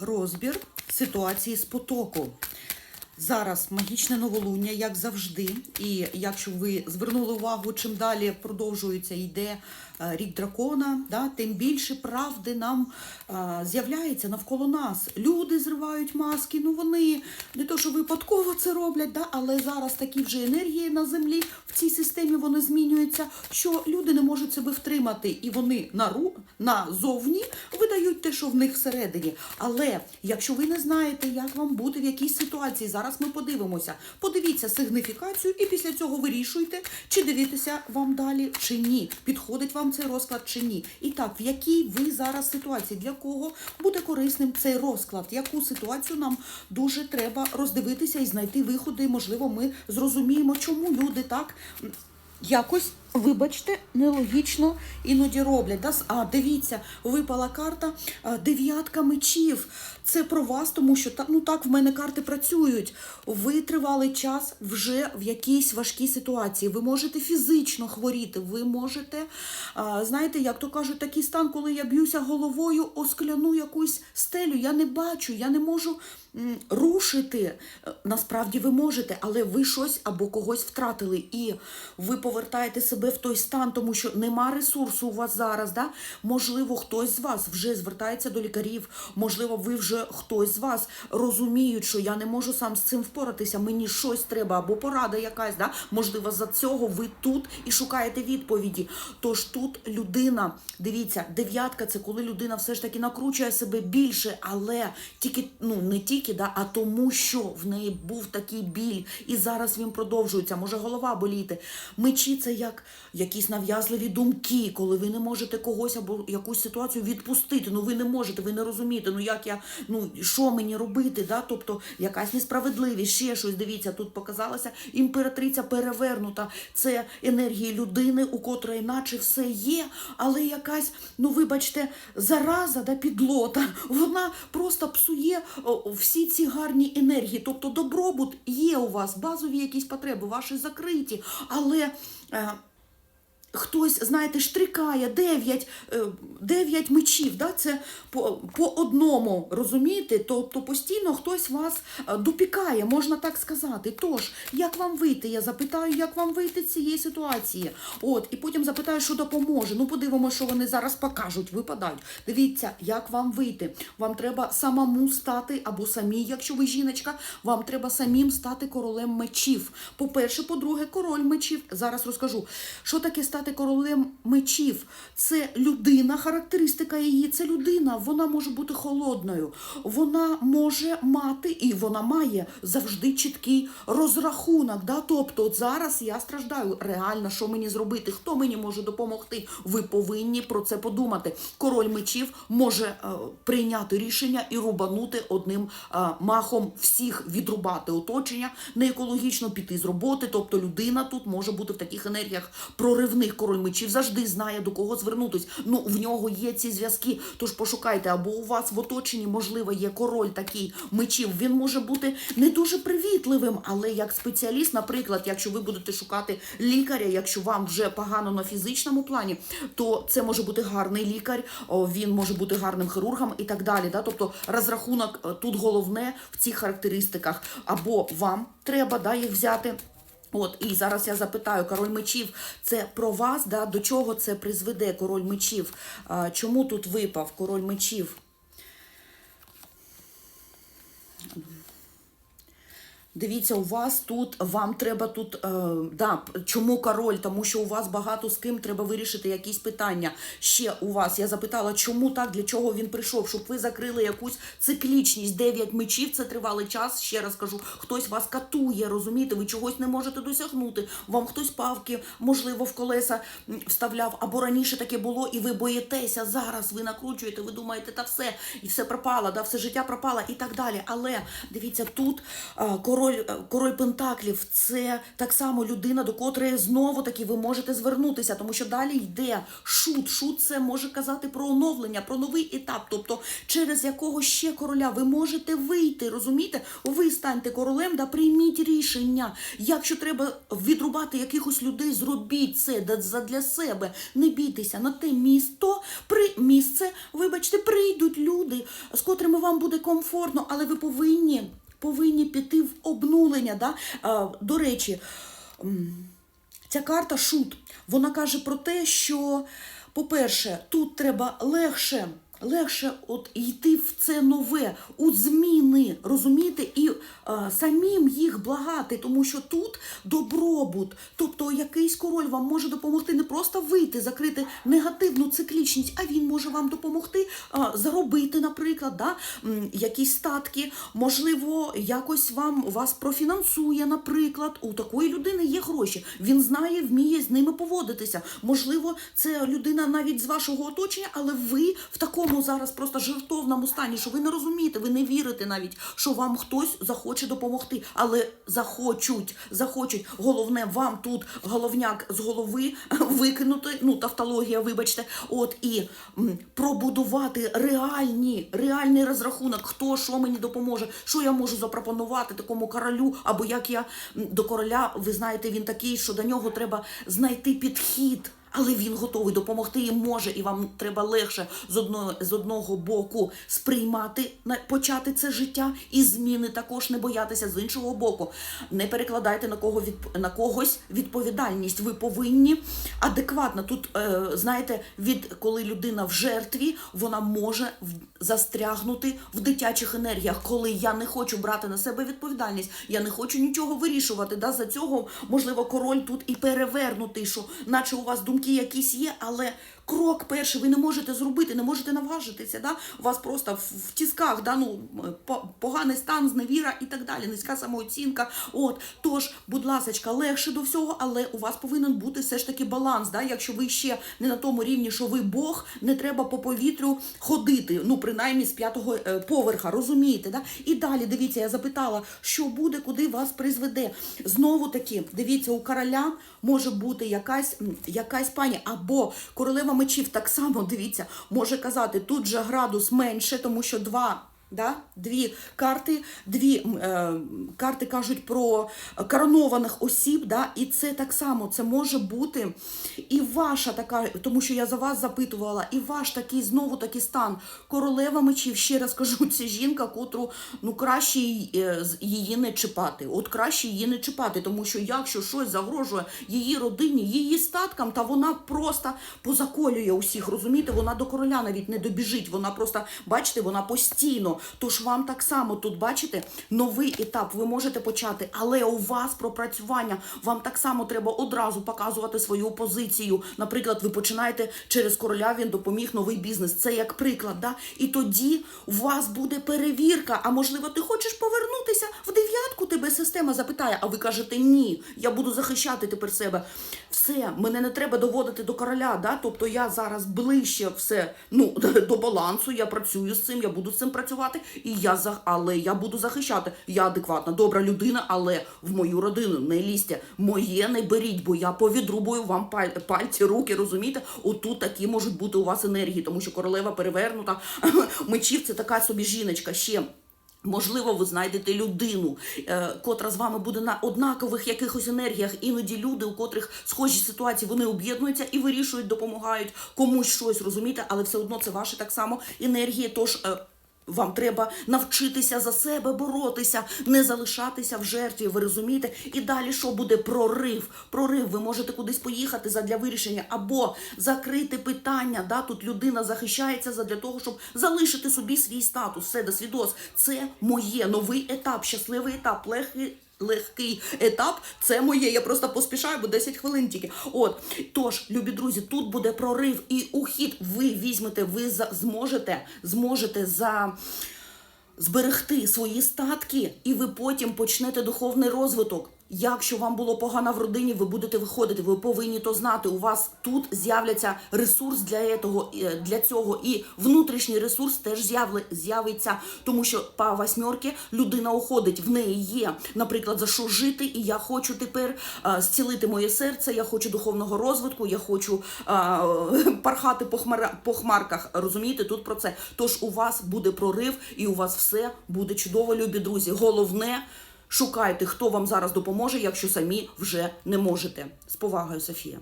розбір ситуації з потоку. Зараз магічне новолуння, як завжди. І якщо ви звернули увагу, чим далі продовжується, йде е, рік дракона, да, тим більше правди нам е, з'являється навколо нас. Люди зривають маски, ну вони не то, що випадково це роблять, да, але зараз такі вже енергії на землі в цій системі вони змінюються, що люди не можуть себе втримати, і вони нару, назовні видають те, що в них всередині. Але якщо ви не знаєте, як вам бути в якійсь ситуації, зараз ми подивимося. Подивіться сигніфікацію і після цього вирішуйте, чи дивитися вам далі, чи ні. Підходить вам цей розклад чи ні. І так, в якій ви зараз ситуації, для кого буде корисним цей розклад, яку ситуацію нам дуже треба роздивитися і знайти виходи. Можливо, ми зрозуміємо, чому люди так якось. Вибачте, нелогічно іноді роблять. Да? А дивіться, випала карта дев'ятка мечів. Це про вас, тому що ну так в мене карти працюють. Ви тривалий час вже в якійсь важкій ситуації. Ви можете фізично хворіти, ви можете, знаєте, як то кажуть, такий стан, коли я б'юся головою о скляну якусь стелю. Я не бачу, я не можу рушити. Е, Насправді ви можете, але ви щось або когось втратили, і ви повертаєте себе в той стан, тому що нема ресурсу у вас зараз. Да? Можливо, хтось з вас вже звертається до лікарів. Можливо, ви вже хтось з вас розуміють, що я не можу сам з цим впоратися. Мені щось треба, або порада якась. Да? Можливо, за цього ви тут і шукаєте відповіді. Тож тут людина, дивіться, дев'ятка це коли людина все ж таки накручує себе більше, але тільки ну не тільки, да, а тому, що в неї був такий біль, і зараз він продовжується. Може голова боліти. Мечі це як якісь нав'язливі думки, коли ви не можете когось або якусь ситуацію відпустити. Ну ви не можете, ви не розумієте. Ну як я, ну що мені робити? Да? Тобто якась несправедливість, ще щось. Дивіться, тут показалася імператриця перевернута. Це енергії людини, у котрої наче все є, але якась, ну вибачте, зараза да, підлота. Вона просто псує всі ці гарні енергії. Тобто добробут є у вас, базові якісь потреби, ваші закриті, але. Е, Хтось, знаєте, штрикає дев'ять, е, дев'ять мечів, да? це по, по одному, розумієте? Тобто постійно хтось вас е, допікає, можна так сказати. Тож, як вам вийти? Я запитаю, як вам вийти з цієї ситуації. От, і потім запитаю, що допоможе. Ну, подивимося, що вони зараз покажуть, випадають. Дивіться, як вам вийти. Вам треба самому стати, або самі, якщо ви жіночка, вам треба самим стати королем мечів. По-перше, по-друге, король мечів. Зараз розкажу, що таке стати королем мечів. Це людина, характеристика її, це людина, вона може бути холодною, вона може мати і вона має завжди чіткий розрахунок. Да? Тобто, от зараз я страждаю. Реально, що мені зробити? Хто мені може допомогти? Ви повинні про це подумати. Король мечів може е, прийняти рішення і рубанути одним е, махом всіх відрубати оточення, не екологічно піти з роботи. Тобто людина тут може бути в таких енергіях проривних. Король мечів завжди знає до кого звернутись. Ну в нього є ці зв'язки. Tож пошукайте, або у вас в оточенні, можливо, є король такий мечів. Він може бути не дуже привітливим, але як спеціаліст, наприклад, якщо ви будете шукати лікаря, якщо вам вже погано на фізичному плані, то це може бути гарний лікар, він може бути гарним хірургом і так далі. Да? Тобто розрахунок е, тут головне в цих характеристиках. Або вам треба да, їх взяти. От, і зараз я запитаю, король мечів, це про вас, да? до чого це призведе король мечів? А, чому тут випав король мечів? Дивіться, у вас тут, вам треба тут, е, да, чому король? Тому що у вас багато з ким треба вирішити якісь питання. Ще у вас, я запитала, чому так, для чого він прийшов, щоб ви закрили якусь циклічність. Дев'ять мечів, це тривалий час, ще раз кажу, хтось вас катує, розумієте, ви чогось не можете досягнути. Вам хтось павки, можливо, в колеса вставляв, або раніше таке було, і ви боїтеся зараз, ви накручуєте, ви думаєте, та все, і все пропало, да, все життя пропало і так далі. Але дивіться, тут е, король король, е, король Пентаклів це так само людина, до котрої знову таки ви можете звернутися, тому що далі йде шут. Шут це може казати про оновлення, про новий етап, тобто через якого ще короля ви можете вийти. Розумієте? Ви станьте королем, да прийміть рішення. Якщо треба відрубати якихось людей, зробіть це задля себе. Не бійтеся на те місто, при місце, вибачте, прийдуть люди, з котрими вам буде комфортно, але ви повинні, повинні піти в обнулення. Да? До речі, ця карта шут. Вона каже про те, що, по-перше, тут треба легше. Легше от йти в це нове, у зміни, розумієте, і е, самим їх благати, тому що тут добробут, тобто якийсь король вам може допомогти не просто вийти, закрити негативну циклічність, а він може вам допомогти е, заробити, наприклад, да, якісь статки, можливо, якось вам вас профінансує, наприклад. У такої людини є гроші. Він знає, вміє з ними поводитися. Можливо, це людина навіть з вашого оточення, але ви в такому зараз просто жертовному стані, що ви не розумієте, ви не вірите навіть, що вам хтось захоче допомогти. Але захочуть, захочуть. Головне, вам тут головняк з голови викинути, ну тавтологія, вибачте, от і пробудувати реальні, реальний розрахунок, хто що мені допоможе, що я можу запропонувати такому королю, або як я до короля, ви знаєте, він такий, що до нього треба знайти підхід. Але він готовий допомогти і може, і вам треба легше з одного, з одного боку сприймати, почати це життя і зміни також не боятися з іншого боку. Не перекладайте на кого від, на когось відповідальність. Ви повинні адекватно. Тут е, знаєте, від коли людина в жертві, вона може застрягнути в дитячих енергіях, коли я не хочу брати на себе відповідальність, я не хочу нічого вирішувати. Да? За цього можливо король тут і перевернутий, що наче у вас думки якісь є, але крок перший ви не можете зробити, не можете наважитися. Да? У вас просто в, тісках, да? ну, поганий стан, зневіра і так далі, низька самооцінка. От тож, будь ласка, легше до всього, але у вас повинен бути все ж таки баланс. Да? Якщо ви ще не на тому рівні, що ви Бог, не треба по повітрю ходити. Ну, принаймні з п'ятого е, поверха, розумієте? Да? І далі дивіться, я запитала, що буде, куди вас призведе. Знову таки, дивіться, у короля може бути якась, якась пані або королева мечів так само, дивіться, може казати, тут же градус менше, тому що два. Да? Дві карти, дві е, карти кажуть про коронованих осіб, да? і це так само, це може бути і ваша така, тому що я за вас запитувала, і ваш такий знову такий стан. Королева мечів, ще раз кажу, це жінка, котру ну краще е, її не чіпати. От краще її не чіпати, тому що якщо щось загрожує її родині, її статкам, та вона просто позаколює усіх. Розумієте, вона до короля навіть не добіжить. Вона просто, бачите, вона постійно. Тож вам так само тут бачите новий етап. Ви можете почати, але у вас пропрацювання. Вам так само треба одразу показувати свою позицію. Наприклад, ви починаєте через короля, він допоміг новий бізнес. Це як приклад, да? І тоді у вас буде перевірка. А можливо, ти хочеш повернутися в дев'ятку? Тебе система запитає, а ви кажете ні. Я буду захищати тепер себе. Все, мене не треба доводити до короля. Да? Тобто я зараз ближче все ну, до балансу. Я працюю з цим, я буду з цим працювати, і я за але я буду захищати. Я адекватна, добра людина, але в мою родину не лізьте. Моє не беріть, бо я повідрубую вам паль- пальці, руки, розумієте? Отут такі можуть бути у вас енергії, тому що королева перевернута. Мечів це така собі жіночка ще. Можливо, ви знайдете людину, е, котра з вами буде на однакових якихось енергіях. Іноді люди, у котрих схожі ситуації, вони об'єднуються і вирішують, допомагають комусь щось, розумієте, але все одно це ваші так само енергії. Тож е, вам треба навчитися за себе боротися, не залишатися в жертві. Ви розумієте? І далі що буде прорив? Прорив. Ви можете кудись поїхати задля вирішення або закрити питання. Да? Тут людина захищається задля того, щоб залишити собі свій статус. Все до. Це моє новий етап, щасливий етап, легкий. Легкий етап, це моє. Я просто поспішаю, бо 10 хвилин тільки. От тож, любі друзі, тут буде прорив і ухід. Ви візьмете, ви за, зможете, зможете за зберегти свої статки, і ви потім почнете духовний розвиток. Якщо вам було погано в родині, ви будете виходити. Ви повинні то знати. У вас тут з'являться ресурс для цього, е, для цього, і внутрішній ресурс теж з'явиться, тому що по восьмерки людина уходить. В неї є, наприклад, за що жити, і я хочу тепер е, зцілити моє серце. Я хочу духовного розвитку, я хочу е, пархати по, хмара, по хмарках. Розумієте, тут про це. Тож у вас буде прорив, і у вас все буде чудово, любі друзі. Головне. Шукайте, хто вам зараз допоможе, якщо самі вже не можете. З повагою, Софія.